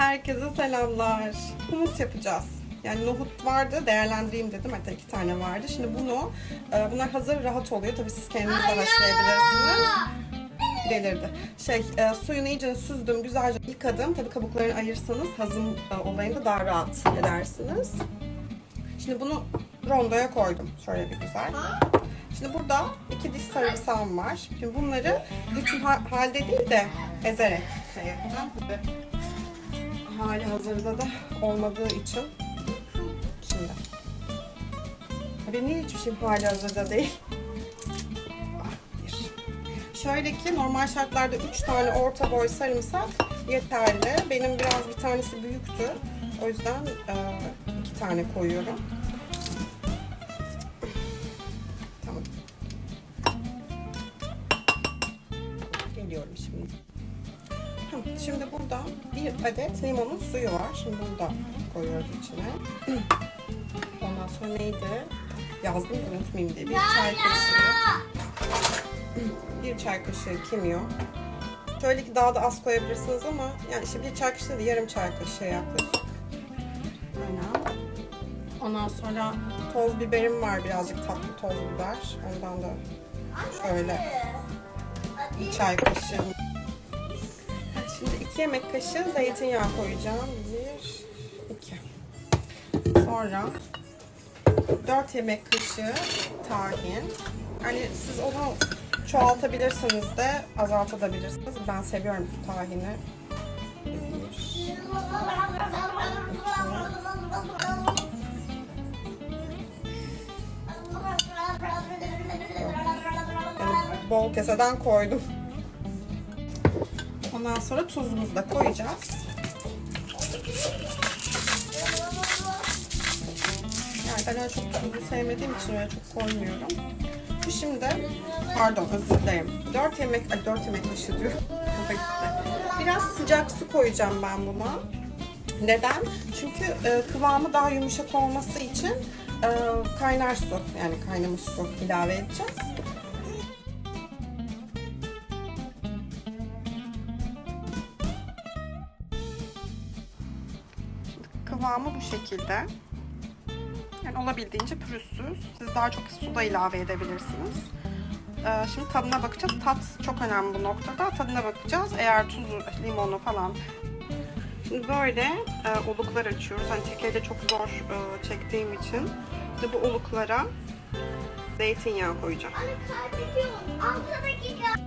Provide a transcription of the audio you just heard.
Herkese selamlar. Humus yapacağız. Yani nohut vardı, değerlendireyim dedim. Hatta iki tane vardı. Şimdi bunu, e, bunlar hazır rahat oluyor. Tabii siz kendiniz de haşlayabilirsiniz. Delirdi. Şey, e, suyunu iyice süzdüm, güzelce yıkadım. Tabii kabuklarını ayırsanız hazım e, olayında daha rahat edersiniz. Şimdi bunu rondoya koydum. Şöyle bir güzel. Şimdi burada iki diş sarımsağım var. Şimdi bunları bütün ha- halde değil de ezerek şey yapacağım. Hali hazırda da olmadığı için. Şimdi. Tabii niye hiçbir şeyim hali hazırda değil? Ah. Şöyle ki normal şartlarda 3 tane orta boy sarımsak yeterli. Benim biraz bir tanesi büyüktü. O yüzden 2 tane koyuyorum. Tamam. Geliyorum şimdi. Şimdi burada bir adet limonun suyu var. Şimdi bunu da koyuyoruz içine. Ondan sonra neydi? Yazdım da unutmayayım diye. Bir çay kaşığı. Bir çay kaşığı kimyon. Şöyle ki daha da az koyabilirsiniz ama yani işte bir çay kaşığı değil yarım çay kaşığı yaklaşık. Aynen. Ondan sonra toz biberim var birazcık tatlı toz biber. Ondan da şöyle bir çay kaşığı. Şimdi iki yemek kaşığı zeytinyağı koyacağım. Bir, iki. Sonra dört yemek kaşığı tahin. Yani siz onu çoğaltabilirsiniz de azaltabilirsiniz. Ben seviyorum tahini. Yani bol keseden koydum. Ondan sonra tuzumuzu da koyacağız. Yani ben çok tuzlu sevmediğim için öyle çok koymuyorum. Bu şimdi, pardon özür dilerim. 4 yemek, ay 4 yemek kaşığı gitti. Biraz sıcak su koyacağım ben buna. Neden? Çünkü e, kıvamı daha yumuşak olması için e, kaynar su, yani kaynamış su ilave edeceğiz. Kıvamı bu şekilde. Yani olabildiğince pürüzsüz. Siz daha çok su da ilave edebilirsiniz. Ee, şimdi tadına bakacağız. Tat çok önemli bu noktada. Tadına bakacağız. Eğer tuzu, limonu falan. Şimdi böyle e, oluklar açıyoruz. Hani tek elde çok zor e, çektiğim için. Şimdi bu oluklara zeytinyağı koyacağım. Anne kaybediyorum. Altı dakika.